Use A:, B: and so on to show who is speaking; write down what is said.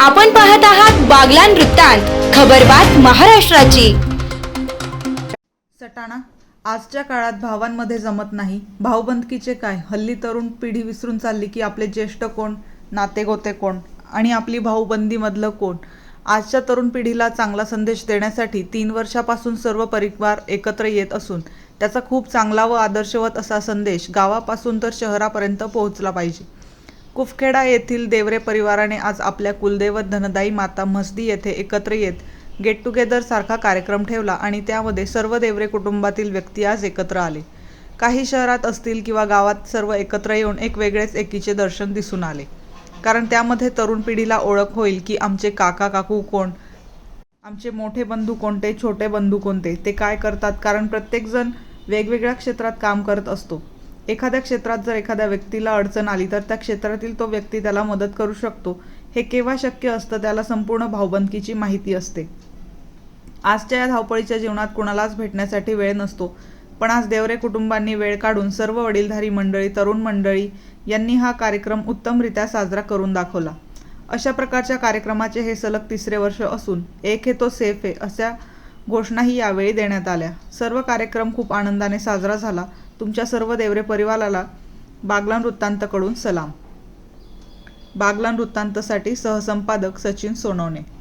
A: आपण पाहत आहात बागलान वृत्तांत खबरबात महाराष्ट्राची.
B: सटाणा आजच्या काळात भावांमध्ये जमत नाही. भाऊबंदकीचे काय? हल्ली तरुण पिढी विसरून चालली की आपले ज्येष्ठ कोण? नातेगोते कोण? आणि आपली भाऊबंदीमधलं कोण? आजच्या तरुण पिढीला चांगला संदेश देण्यासाठी तीन वर्षापासून सर्व परिवार एकत्र येत असून त्याचा खूप चांगला व आदर्शवत असा संदेश गावापासून तर शहरापर्यंत पोहोचला पाहिजे. कुफखेडा येथील देवरे परिवाराने आज आपल्या कुलदैवत धनदाई माता म्हसदी येथे एकत्र येत गेट टुगेदर सारखा कार्यक्रम ठेवला आणि त्यामध्ये सर्व देवरे कुटुंबातील व्यक्ती आज एकत्र आले. काही शहरात असतील किंवा गावात सर्व एकत्र येऊन एक वेगळेच एकीचे दर्शन दिसून आले. कारण त्यामध्ये तरुण पिढीला ओळख होईल की आमचे काका काकू कोण आमचे मोठे बंधू कोणते छोटे बंधू कोणते ते काय करतात कारण प्रत्येकजण वेगवेगळ्या क्षेत्रात काम करत असतो. एखाद्या क्षेत्रात जर एखाद्या व्यक्तीला अडचण आली तर त्या क्षेत्रातील तो व्यक्ती त्याला मदत करू शकतो. हे केव्हा शक्य असतं त्याला संपूर्ण भावबंदकीची माहिती असते. आजच्या या धावपळीच्या जीवनात कुणालाच भेटण्यासाठी वेळ नसतो. पण आज देवरे कुटुंबांनी वेळ काढून सर्व वडीलधारी मंडळी तरुण मंडळी यांनी हा कार्यक्रम उत्तमरित्या साजरा करून दाखवला. अशा प्रकारच्या कार्यक्रमाचे हे सलग तिसरे वर्ष असून एक हे तो सेफ आहे अशा घोषणाही यावेळी देण्यात आल्या. सर्व कार्यक्रम खूप आनंदाने साजरा झाला. तुमच्या सर्व देवरे परिवाराला बागलान वृत्तांतकडून सलाम. बागलान वृत्तांतसाठी सहसंपादक सचिन सोनवणे.